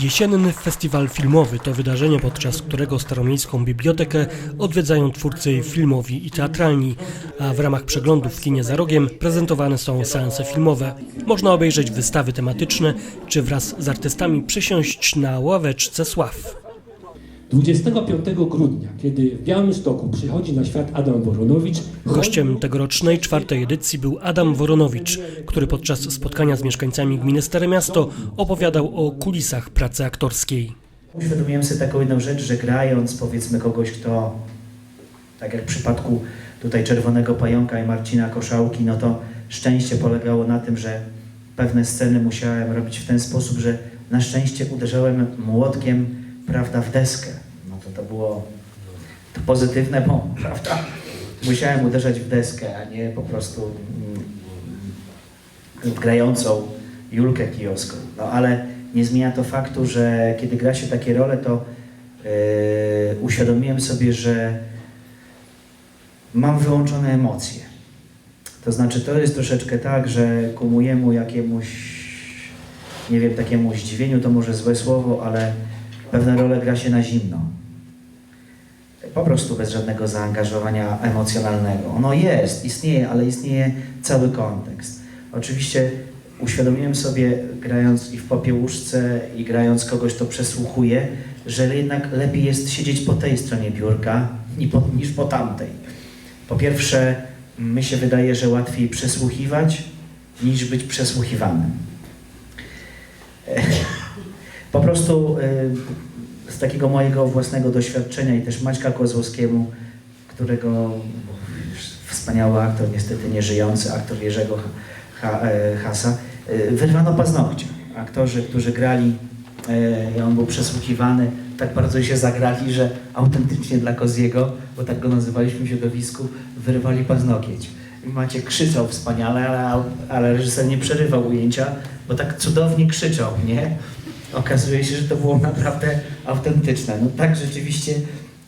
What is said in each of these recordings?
Jesienny Festiwal Filmowy to wydarzenie, podczas którego Staromiejską Bibliotekę odwiedzają twórcy filmowi i teatralni, a w ramach przeglądów w kinie za rogiem prezentowane są seanse filmowe. Można obejrzeć wystawy tematyczne, czy wraz z artystami przysiąść na ławeczce sław. 25 grudnia, kiedy w Białymstoku przychodzi na świat Adam Woronowicz, Gościem tegorocznej czwartej edycji był Adam Woronowicz, który podczas spotkania z mieszkańcami gminy Stare Miasto opowiadał o kulisach pracy aktorskiej. Uświadomiłem sobie taką jedną rzecz, że grając powiedzmy kogoś, kto tak jak w przypadku tutaj Czerwonego Pająka i Marcina Koszałki, no to szczęście polegało na tym, że pewne sceny musiałem robić w ten sposób, że na szczęście uderzałem młotkiem, prawda, w deskę. No to to było to pozytywne, bo, prawda, musiałem uderzać w deskę, a nie po prostu mm, grającą Julkę Kijowską. No ale nie zmienia to faktu, że kiedy gra się takie role, to yy, uświadomiłem sobie, że mam wyłączone emocje. To znaczy, to jest troszeczkę tak, że ku mojemu jakiemuś, nie wiem, takiemu zdziwieniu to może złe słowo, ale pewne role gra się na zimno. Po prostu bez żadnego zaangażowania emocjonalnego. Ono jest, istnieje, ale istnieje cały kontekst. Oczywiście uświadomiłem sobie, grając i w popiełuszce, i grając kogoś, kto przesłuchuje, że jednak lepiej jest siedzieć po tej stronie biurka niż po tamtej. Po pierwsze, mi się wydaje, że łatwiej przesłuchiwać niż być przesłuchiwanym. Po prostu y, z takiego mojego własnego doświadczenia i też Maćka Kozłowskiemu, którego wspaniały aktor, niestety nieżyjący, aktor Jerzego e, Hasa, y, wyrwano paznokcie. Aktorzy, którzy grali y, i on był przesłuchiwany, tak bardzo się zagrali, że autentycznie dla Koziego, bo tak go nazywaliśmy w środowisku, wyrwali paznokieć. I Maciek krzyczał wspaniale, ale, ale reżyser nie przerywał ujęcia, bo tak cudownie krzyczał, nie? Okazuje się, że to było naprawdę autentyczne. No tak rzeczywiście,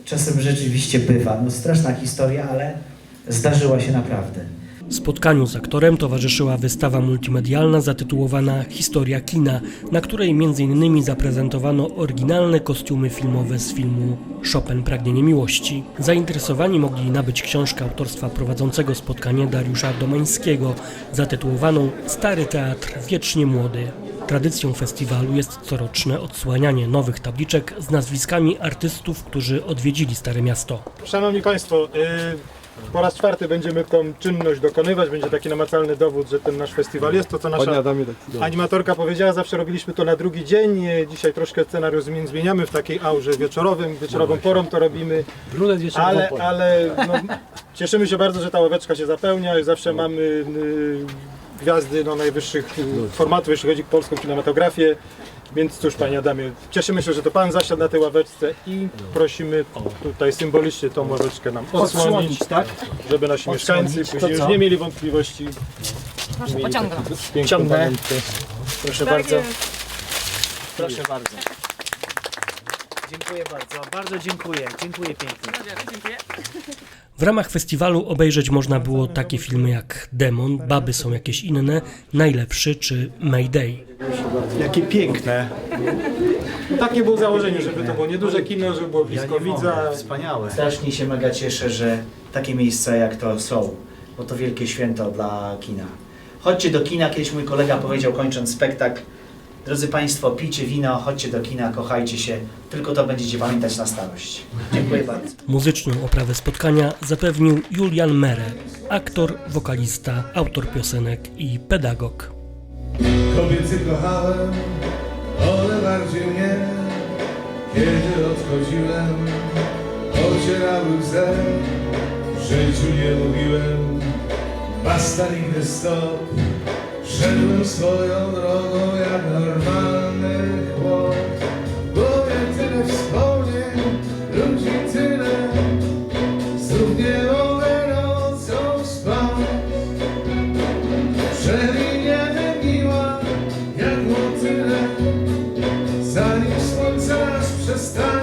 czasem rzeczywiście bywa. No straszna historia, ale zdarzyła się naprawdę. Spotkaniu z aktorem towarzyszyła wystawa multimedialna zatytułowana Historia kina, na której m.in. zaprezentowano oryginalne kostiumy filmowe z filmu Chopin Pragnienie Miłości. Zainteresowani mogli nabyć książkę autorstwa prowadzącego spotkanie Dariusza Domańskiego zatytułowaną Stary Teatr Wiecznie Młody. Tradycją festiwalu jest coroczne odsłanianie nowych tabliczek z nazwiskami artystów, którzy odwiedzili Stare Miasto. Szanowni Państwo, y, po raz czwarty będziemy tą czynność dokonywać. Będzie taki namacalny dowód, że ten nasz festiwal jest. To, co nasza animatorka powiedziała, zawsze robiliśmy to na drugi dzień. Y, Dzisiaj troszkę scenariusz zmien- zmieniamy w takiej aurze wieczorowym. Wieczorową porą to robimy. Ale, ale no, cieszymy się bardzo, że ta ławeczka się zapełnia i zawsze mamy y, gwiazdy no, najwyższych y, formatów, jeśli chodzi o polską kinematografię. Więc cóż, Panie Adamie, cieszymy się, że to Pan zasiadł na tej ławeczce i prosimy tutaj symbolicznie tą ławeczkę nam odsłonić, tak? żeby nasi mieszkańcy później już nie mieli wątpliwości. Proszę pociągnąć. Piękną Ciągnę. pamiątkę. Proszę bardzo. Proszę bardzo. Dziękuję bardzo. Bardzo dziękuję. Dziękuję pięknie. W ramach festiwalu obejrzeć można było takie filmy jak Demon, Baby są jakieś inne, Najlepszy czy Mayday. Jakie piękne. No, takie było założenie, żeby to było nieduże kino, żeby było blisko widza. Wspaniałe. Strasznie się mega cieszę, że takie miejsca jak to są, bo to wielkie święto dla kina. Chodźcie do kina, kiedyś mój kolega powiedział kończąc spektakl, drodzy Państwo, pijcie wino, chodźcie do kina, kochajcie się, tylko to będziecie pamiętać na starość. Dziękuję bardzo. Muzyczną oprawę spotkania zapewnił Julian Mere, aktor, wokalista, autor piosenek i pedagog. Kobiety kochałem, one bardziej mnie Kiedy odchodziłem, ocierały łzę W życiu nie mówiłem, basta nigdy stop Szedłem swoją drogą Stanie słońca aż przestanie.